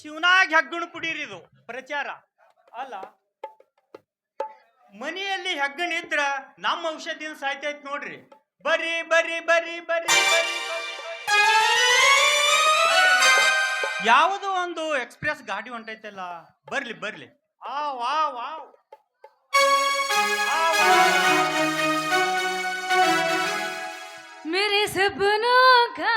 ಶಿವನಾಗ ಹೆಗ್ಗಣ ಪುಡೀರಿ ಇದು ಪ್ರಚಾರ ಅಲ್ಲ ಮನೆಯಲ್ಲಿ ಹೆಗ್ಗಣ ಇದ್ರ ನಮ್ಮ ಔಷಧಿನ ಸಾಯ್ತೈತ್ ನೋಡ್ರಿ ಬರ್ರಿ ಬರ್ರಿ ಬರ್ರಿ ಬರ್ರಿ ಬರ್ರಿ ಯಾವುದೋ ಒಂದು ಎಕ್ಸ್ಪ್ರೆಸ್ ಗಾಡಿ ಹೊಂಟೈತಲ್ಲ ಬರ್ಲಿ ಬರ್ಲಿ ಆ ವಾ ವಾವ್ ಆ, ವಾವ್. मेरे सपनों का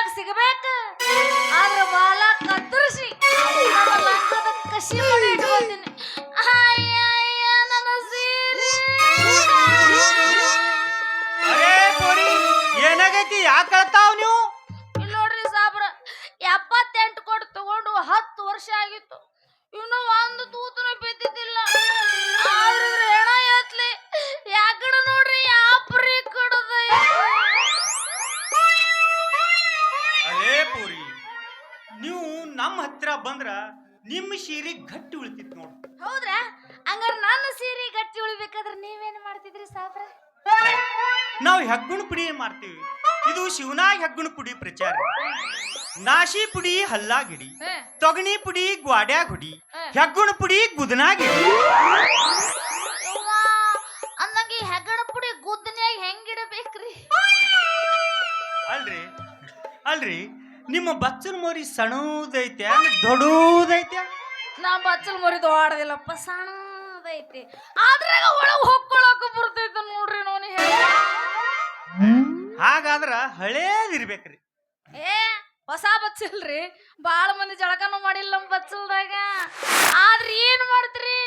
ಕೈಯಾಗ ಸಿಗಬೇಕು. ಆದ್ರ ಬಾಲ ಕತ್ತರಿಸಿ. ಕಸಿ ಮಾಡಿ ನಿಮ್ಮ ಸೀರೆ ಗಟ್ಟಿ ಉಳಿತಿತ್ತು ನೋಡು. ಹೌದ್ರಾ? ಹಂಗಾರ ನನ್ನ ಸೀರೆ ಗಟ್ಟಿ ಉಳಿಬೇಕಾದ್ರೆ ನೀವೇನ್ ಮಾಡ್ತಿದ್ರಿ ಸಾಬ್ರ? ನಾವು ಹೆಗ್ಗುಣ ಪುಡಿ ಮಾಡ್ತೀವಿ. ಇದು ಶಿವನಾಗ ಹೆಗ್ಗುಣ ಪುಡಿ ಪ್ರಚಾರ. ನಾಶಿ ಪುಡಿ ಹಲ್ಲಾಗಿಡಿ ತೊಗಣಿ ಪುಡಿ ಗ್ವಾಡ್ಯಾಗ ಹುಡಿ ಹೆಗ್ಗುಣ ಪುಡಿ ಗುದನಾಗಿಡಿ ಅಂದಂಗೆ ಹೆಗ್ಗಣ ಪುಡಿ ಗುದ್ದನ್ಯಾಗ ಹೆಂಗಿಡಬೇಕ್ರಿ ಅಲ್ರಿ ಅಲ್ರಿ. ನಿಮ್ಮ ಬಚ್ಚಲ್ ಮರಿ ಸಣ್ಣದೈತೆ ದೊಡ್ಡದೈತೆ? ನಾ ಬಚ್ಚಲ್ ಮರಿ ದೊಡ್ಡದಿಲ್ಲಪ್ಪ ಸಣ್ಣದೈತಿ. ಆದ್ರೆ ಒಳಗೆ ಹೊಕ್ಕೊಳಕ ಬರ್ತೈತೆ ನೋಡ್ರಿ ನೋನಿ ಹಾಗಾದ್ರ ಹಳೇದಿರ್ಬೇಕ್ರಿ ಏ ಹೊಸ ಬಚ್ಚಲ್ರಿ. ಬಾಳ ಮಂದಿ ಜಳಕನು ಮಾಡಿಲ್ಲ ನಮ್ಮ ಬಚ್ಚಲ್ದಾಗ. ಆದ್ರೆ ಏನ್ ಮಾಡ್ತೀರಿ?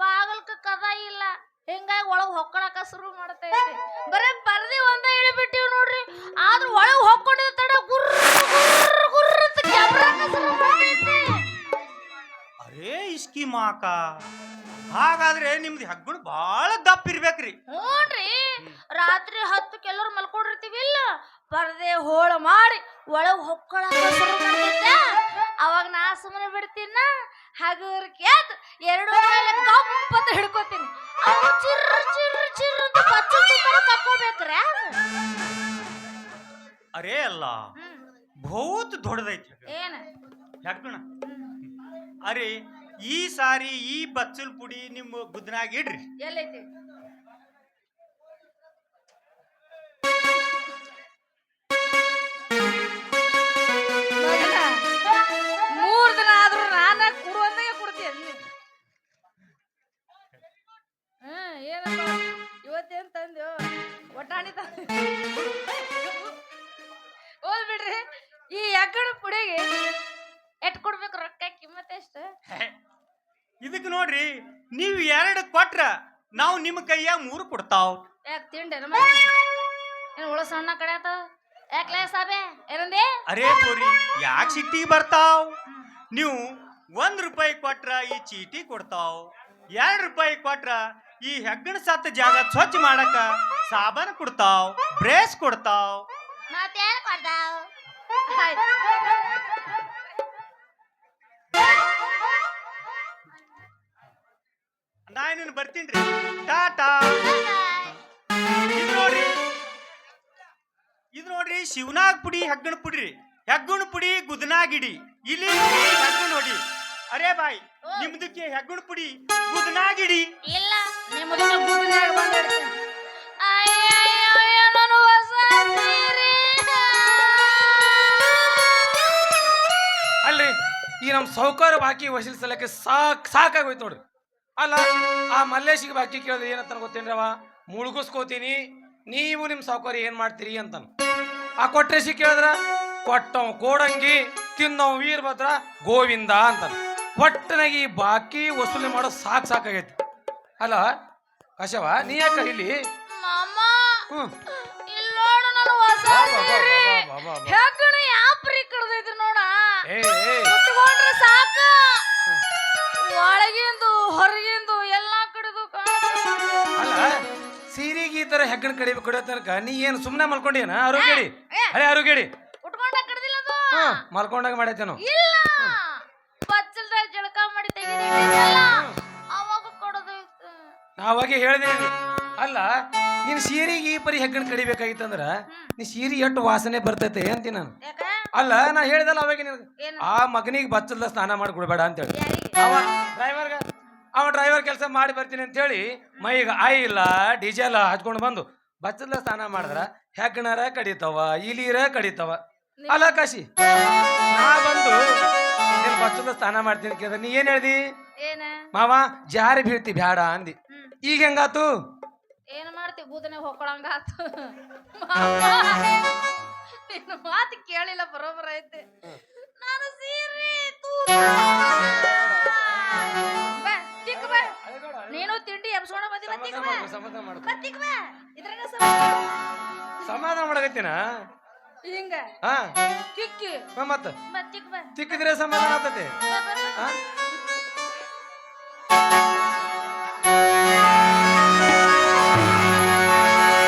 ಬಾಗಲ್ಕ ಕದ ಇಲ್ಲ. ಹಿಂಗಾಗಿ ಒಳಗೆ ಹೊಕ್ಕೊಳಕ ಶುರು ಮಾಡ್ತೈತಿ. ಬರೇ ಪರದಿ ಒಂದ ಇಳಿಬಿಟ್ಟಿವಿ ನೋಡ್ರಿ. ಆದ್ರ ಒಳಗೆ ಹೊಕ್ಕೊಂಡಿದ ತಡ ಗುರ್ರ ಮಾಕ. ಹಾಗಾದ್ರೆ ನಿಮ್ದು ಹೆಗ್ಗುಣ ಬಹಳ ದಪ್ಪ ಇರ್ಬೇಕ್ರಿ. ಹ್ಞೂನ್ರಿ ರಾತ್ರಿ ಹತ್ತು ಕೆಲವ್ರು ಮಲ್ಕೊಂಡಿರ್ತೀವಿ ಇಲ್ಲ ಪರದೆ ಹೋಳ ಮಾಡಿ ಒಳಗ್ ಹೊಕ್ಕಳ ಅವಾಗ ನಾ ಸುಮ್ಮನೆ ಬಿಡ್ತೀನ? ಹಗರ್ಕೆ ಕೇತ್ ಎರಡು ಮೇಲೆ ಕಪ್ಪತ್ತ ಹಿಡ್ಕೊತೀನಿ. ಅವು ಚಿರ್ರ ಚಿರ್ರ ಚಿರ್ರ ಅಂತ ಬಚ್ಚ ಕಕ್ಕೋಬೇಕ್ರೆ ಅರೇ ಅಲ್ಲ ಬಹುತ್ ದೊಡ್ಡದೈತಿ ಏನ? ಹೆಗ್ಗುಣ? ಅರೆ ಈ ಸಾರಿ ಈ ಬಚ್ಚಲ್ ಪುಡಿ ನಿಮ್ಮ ಗುದ್ನಾಗ ಇಡ್ರಿ. ಎಲ್ಲೈತಿ? ಮೂರ್ ದಿನ ಆದ್ರೂ ನಾನ ಕುಡುವಂದಾಗೆ ಕುಡ್ತೀನಿ. ನೀ ಹ್ಮ್ ಏನಪ್ಪ? ಇವತ್ತೇನ್ ತಂದ್ಯೋ? ಒಟ್ಟಾಣಿ ತಂದ ಹೋದ್ ಬಿಡ್ರಿ ಈ ಎಕ್ಕಡ ಪುಡಿಗೆ ಎಟ್ ಕೊಡ್ಬೇಕು ರೊಕ್ಕ ಕಿಮ್ಮತ್ ಎಷ್ಟು? ಇದಕ್ ನೋಡ್ರಿ ನೀವು ಎರಡು ಕೊಟ್ರ ನಾವು ನಿಮ್ಮ ಕೈಯಾಗ ಮೂರು ಕೊಡ್ತಾವ್. ಯಾಕೆ ತಿಂಡೆ ಏನು ಉಳ ಸಣ್ಣ ಕಡೆ ಆತ ಯಾಕ್ಲೆ ಸಾಬೆ ಏನಂದೆ? ಅರೇ ತೋರಿ ಯಾಕೆ ಸಿಟ್ಟಿಗೆ ಬರ್ತಾವ್? ನೀವು ಒಂದ್ ರೂಪಾಯಿ ಕೊಟ್ರ ಈ ಚೀಟಿ ಕೊಡ್ತಾವ್. ಎರಡ್ ರೂಪಾಯಿ ಕೊಟ್ರ ಈ ಹೆಗ್ಗಣ ಸತ್ತ ಜಾಗ ಸ್ವಚ್ಛ ಮಾಡಕ ಸಾಬನ್ ಕೊಡ್ತಾವ್ ಬ್ರೇಸ್ ಕೊಡ್ತಾವ್. ಮತ್ತೆ ಕೊಡ್ತಾವ್? ನಾ ನಿನ್ನ ರೀ. ಟಾಟಾ. ಇದು ನೋಡ್ರಿ. ಇದು ನೋಡ್ರಿ ಶಿವನಾಗ್ ಪುಡಿ ಹೆಗ್ಗಣ ಪುಡಿ ಹೆಗ್ಗುಣ ಪುಡಿ ಗುದನಾಗಿಡಿ ಇಲ್ಲಿ ನೋಡಿ ಅರೆ ಅರೇ ಬಾಯ್ ನಿಮ್ದಕ್ಕೆ ಹೆಗ್ಗುಣ ಪುಡಿ ಗುದನಾಗಿಡಿ ಇಲ್ಲ. ಬಂದಿರ್ತೀನಿ ಅಲ್ರಿ ಈ ನಮ್ಮ ಸೌಕಾರ ಬಾಕಿ ವಸೂಲ್ ಸಲಕ್ಕೆ ಸಾಕ್ ಸಾಕಾಗೋಯ್ತು ನೋಡ್ರಿ ಅಲ್ಲ ಆ ಮಲ್ಲೇಶಿಗೆ ಬಾಕಿ ಕೇಳಿದ್ರೆ ಏನಂತ ಗೊತ್ತೇನ್ರಿ ಅವ? ಮುಳುಗಿಸ್ಕೋತೀನಿ ನೀವು ನಿಮ್ಮ ಸಾವುಕಾರಿ ಏನ್ ಮಾಡ್ತೀರಿ ಅಂತಾನ. ಆ ಕೊಟ್ರೇಶಿ ಕೇಳಿದ್ರ ಕೊಟ್ಟವ್ ಕೋಡಂಗಿ ತಿನ್ನವ್ ವೀರಭದ್ರ ಗೋವಿಂದ ಅಂತಾನ. ಒಟ್ಟನಾಗಿ ಈ ಬಾಕಿ ವಸೂಲಿ ಮಾಡೋ ಸಾಕ್ ಸಾಕಾಗೈತಿ. ಅಲ್ಲ ಕಶವ ನೀ ಯಾಕ ಇಲ್ಲಿ? ಹ್ಞೂ ಬಾ, ಬಾ, ಬಾ, ಬಾ, ಬಾ, ಬಾ, ಬಾ. ಹೆಗ್ಗಣ ಯಾಪ್ರಿ ಕಡ್ದೈತಿ ನೋಡ? ಏ ಸೀರೆಗೆ ಕಡಿ ಕೊಡೋ ಕಡಿಯೋ ತನಕ ನೀ ಏನು ಸುಮ್ಮನೆ ಮಲ್ಕೊಂಡೇನ ಆರೋಗ್ಯಡಿ. ಅರೆ ಆರೋಗ್ಯಡಿ ಉಟ್ಕೊಂಡ ಕಡ್ದಿಲ್ಲ ಅದು? ಹಾ ಮಲ್ಕೊಂಡಾಗ ಮಾಡೈತೇನು. ಇಲ್ಲ. ಬಚ್ಚಲ್ದಾಗ ಜಳಕ ಮಾಡಿ ತೆಗಿದಿಲ್ಲ ಅವಾಗ ಹೇಳಿದೆ ಅಲ್ಲ ನೀನ್ ಸೀರೆಗೆ ಈ ಪರಿ ಹೆಗ್ಗಣ ಕಡಿಬೇಕಾಗಿತ್ತಂದ್ರ ನೀ ಸೀರೆ ಎಷ್ಟು ವಾಸನೆ ಬರ್ತೈತೆ ಅಂತೀನಿ ನಾನು. ಅಲ್ಲ ನಾ ಹೇಳಿದಲ್ಲ ಅವಾಗ ನಿನಗೆ. ಏನು? ಆ ಮಗನಿಗೆ ಬಚ್ಚಲ್ದ ಸ್ನಾನ ಮಾಡಿ ಕೊಡ್ಬೇಡ ಅಂತೇಳಿ. ಅವ ಅವ ಡ್ರೈವರ್ ಕೆಲಸ ಮಾಡಿ ಬರ್ತೀನಿ ಅಂತೇಳಿ ಮೈಗೆ ಆಯಿಲ್ಲ ಡೀಸೆಲ್ ಹಚ್ಕೊಂಡು ಬಂದು ಬಚ್ಚಲ ಸ್ನಾನ ಮಾಡಿದ್ರ ಹೆಗ್ಗಣರ ಕಡಿತವ ಇಲಿರ ಕಡಿತವ. ಅಲ್ಲ ಕಾಶಿ ನಾ ಬಂದು ಬಚ್ಚದ ಸ್ನಾನ ಮಾಡ್ತೀನಿ ಕೇಳಿದ್ರೆ ನೀ ಏನ್ ಹೇಳ್ದಿ? ಮಾವ ಜಾರಿ ಬೀಳ್ತಿ ಬ್ಯಾಡ ಅಂದಿ. ಈಗ ಹೆಂಗಾತು? ಏನ್ ಮಾಡ್ತಿ? ಬೂದನೆ ನಿನ್ನ ಮಾತು ಕೇಳಿಲ್ಲ ಬರೋಬರ ಐತೆ. ನಾನು ಸೀರೆ ಎಬ್ಸ್ಕೊಂಡ ಬಂದಿ ಸಮಾಧಾನ ಮಾಡ್ಕೊ, ಸಮಾಧಾನ ಮಾಡ್ಕೊ. ಇದ್ರಾಗ ಮಾಡಕತ್ತೀನ? ಹಿಂಗ. ಹಾ. ತಿಕ್ಕಿ. ಹಾ, ಮತ್ತ. ತಿಕ್ಕಿದ್ರೆ ಸಮಾಧಾನ ಆಗ್ತದೆ ಬಾ. ಹಾ?